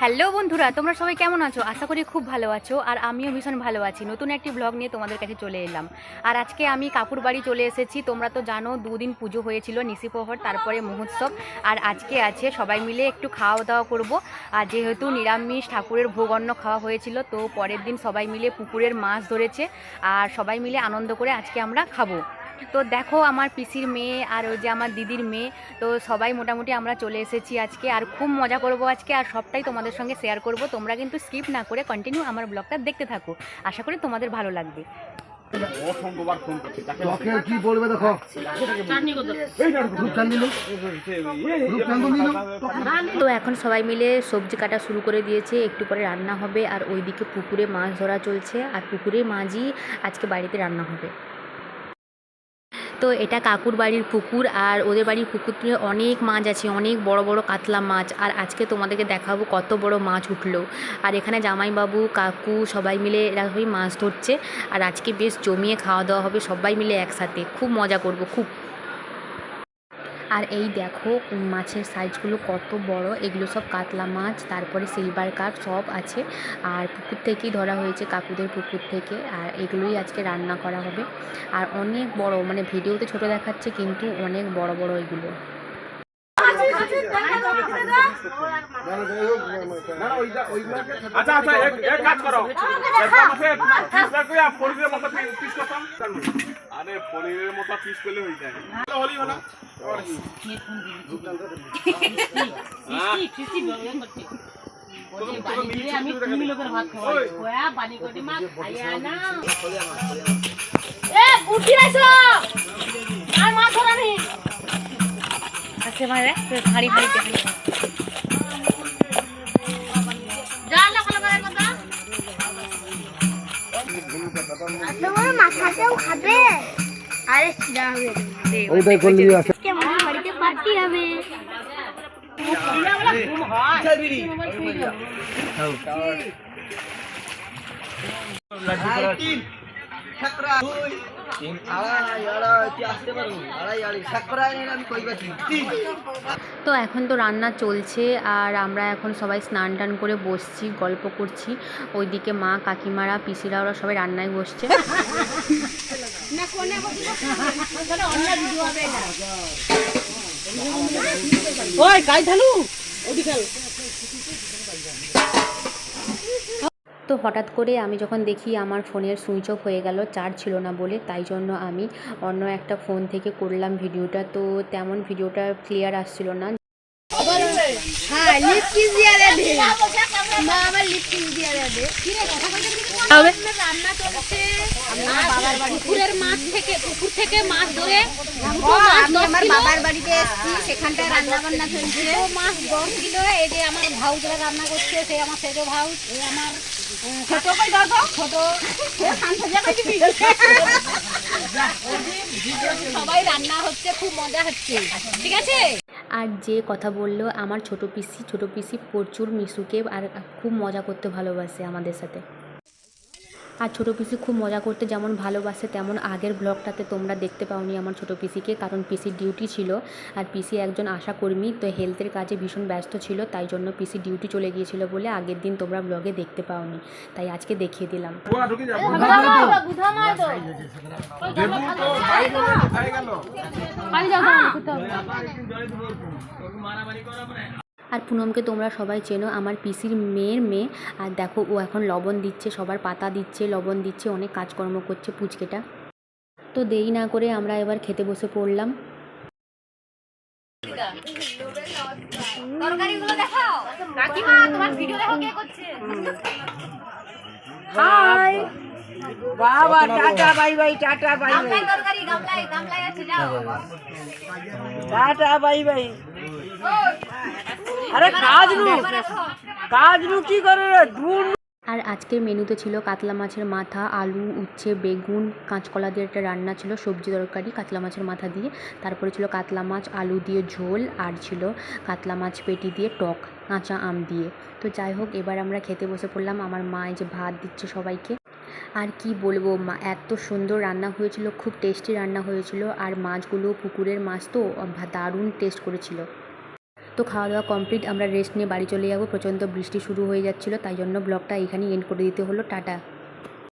Hello বন্ধুরা, তোমরা সবাই কেমন আছো? আশা করি খুব ভালো আছো, আর আমিও ভীষণ ভালো আছি। নতুন একটি ব্লগ নিয়ে তোমাদের কাছে চলে এলাম। আর আজকে আমি কাপুর বাড়ি চলে এসেছি। তোমরা তো জানো, দুদিন পুজো হয়েছিল নিশিপ্রহর তারপরে মহোৎসব। আর আজকে আছে, সবাই মিলে একটু খাওয়া দাওয়া করব। আর যেহেতু নিরামিষ, ঠাকুরের ভোগ অন্ন খাওয়া হয়েছিল, তো পরের দিন সবাই মিলে পুকুরের মাছ ধরেছে। আর সবাই মিলে আনন্দ করে আজকে আমরা খাব। তো দেখো আমার পিসির মেয়ে আর ওই যে আমার দিদির মেয়ে তো সবাই মোটামুটি আমরা চলে এসেছি আজকে আর খুব মজা করব আজকে আর সবটাই তোমাদের সঙ্গে শেয়ার করব। তোমরা কিন্তু স্কিপ না করে কন্টিনিউ আমার ব্লগটা দেখতে থাকো। আশা করি তোমাদের ভালো লাগবে। কি বলবে দেখো? তো এখন সবাই মিলে সবজি কাটা শুরু করে দিয়েছে একটু পরে রান্না হবে আর ওইদিকে পুকুরে মাছ ধরা চলছে। আর পুকুরে মাছই আজকে বাড়িতে রান্না হবে। তো এটা কাকুর বাড়ির পুকুর আর ওদের বাড়ির পুকুরে অনেক মাছ আছে, অনেক বড় বড় কাতলা মাছ। আর আজকে তোমাদেরকে দেখাবো কত বড় মাছ উঠল। আর এখানে জামাইবাবু, কাকু সবাই মিলে এরকমই মাছ ধরছে। আর আজকে বেশ জমিয়ে খাওয়া দাওয়া হবে সবাই মিলে একসাথে। খুব মজা করব, খুব আর এই দেখো মাছের সাইজগুলো কত বড়, এগুলো সব কাতলা মাছ, তারপরে সিলভার কাপ সব আছে। আর পুকুর থেকেই ধরা হয়েছে কাকুদের পুকুর থেকে, আর এগুলোই আজকে রান্না করা হবে। আর অনেক বড় মানে ভিডিওতে ছোট দেখাচ্ছে, কিন্তু অনেক বড় বড় এগুলো। আচ্ছা আচ্ছা এক কাজ করো আমি ভাত খাওয়াই খোয়া পানি কটি মা না উঠি আইছো আচ্ছা মানে হাড়ি হাড়ি দেখে যা লাখ লাখ কথা তোমার মাথাতেও খাবে। আরে যা হবে। ওইটাই করলি আছে। বাড়িতে পার্টি হবে। তো এখন তো রান্না চলছে আর আমরা এখন সবাই স্নান টান করে বসছি, গল্প করছি। ওইদিকে মা, কাকিমারা, পিসিরা ওরা সবাই রান্নায় বসছে। ওই কাই ধালু ওদি তো হঠাৎ করে আমি যখন দেখি আমার ফোনের সুইচ অফ হয়ে গেল চার্জ ছিল না বলে তাই জন্য আমি অন্য একটা ফোন থেকে করলাম ভিডিওটা। তো তেমন ভিডিওটা ক্লিয়ার আসছিল না। হ্যাঁ লিপস্টিক দিয়ে দে। মা আমার লিপস্টিক দিয়ে দে। হবে। রান্না চলছে। পুকুরের মাছ থেকে পুকুর থেকে মাছ ধরে আমি আমার বাবার বাড়িতে এসেছি সেখানটায় রান্না বান্না চলছে মাছ দশ কিলো এই যে আমার ভাউজরা রান্না করছে সে আমার সেজো ভাউজ এই আমার ছোট কই দরকার ছোট। সবাই রান্না হচ্ছে খুব মজা হচ্ছে। ঠিক আছে? আর যে কথা বলল আমার ছোট পিসি ছোট পিসি প্রচুর মিশুকে আর খুব মজা করতে ভালোবাসে আমাদের সাথে। আর ছোটো পিসি খুব মজা করতে যেমন ভালোবাসে তেমন আগের ব্লগটাতে তোমরা দেখতে পাওনি আমার ছোটো পিসিকে কারণ পিসির ডিউটি ছিল আর পিসি একজন আশাকর্মী তো হেলথের কাজে ভীষণ ব্যস্ত ছিল তাই জন্য পিসি ডিউটি চলে গিয়েছিল বলে আগের দিন তোমরা ব্লগে দেখতে পাওনি। তাই আজকে দেখিয়ে দিলাম। আর পুনমকে তোমরা সবাই চেনো আমার পিসির মেয়ের মেয়ে। আর দেখো ও এখন লবণ দিচ্ছে সবার পাতা দিচ্ছে লবণ দিচ্ছে অনেক কাজকর্ম করছে পুচকেটা। তো দেরি না করে আমরা এবার খেতে বসে পড়লাম। কাকিমা তোমার ভিডিও দেখো কে করছে। বাবা tata bye bye tata bye bye. তরকারি গামলায় গামলায় আছে যাও। Tata bye bye. আরে কাজ নু কাজ নু কি করে রে? আর আজকের মেনুতে ছিল কাতলা মাছের মাথা, আলু, উচ্ছে, বেগুন, কাঁচকলা দিয়ে একটা রান্না ছিল, সবজি তরকারি, কাতলা মাছের মাথা দিয়ে। তারপরে ছিল কাতলা মাছ, আলু দিয়ে ঝোল, আর ছিল কাতলা মাছ পেটি দিয়ে টক, কাঁচা আম দিয়ে। তো যাই হোক, এবার আমরা খেতে বসে পড়লাম, আমার মা যে ভাত দিচ্ছে সবাইকে। আর কি বলব, মা, এত সুন্দর রান্না হয়েছিল, খুব টেস্টি রান্না হয়েছিল। আর মাছগুলো পুকুরের মাছ তো দারুণ টেস্ট করেছিল। তো খাওয়া দাওয়া কমপ্লিট, আমরা রেস্ট নিয়ে বাড়ি চলে যাব। প্রচণ্ড বৃষ্টি শুরু হয়ে যাচ্ছিল, তাই জন্য ব্লগটা এখানেই এন্ড করে দিতে হলো। টাটা।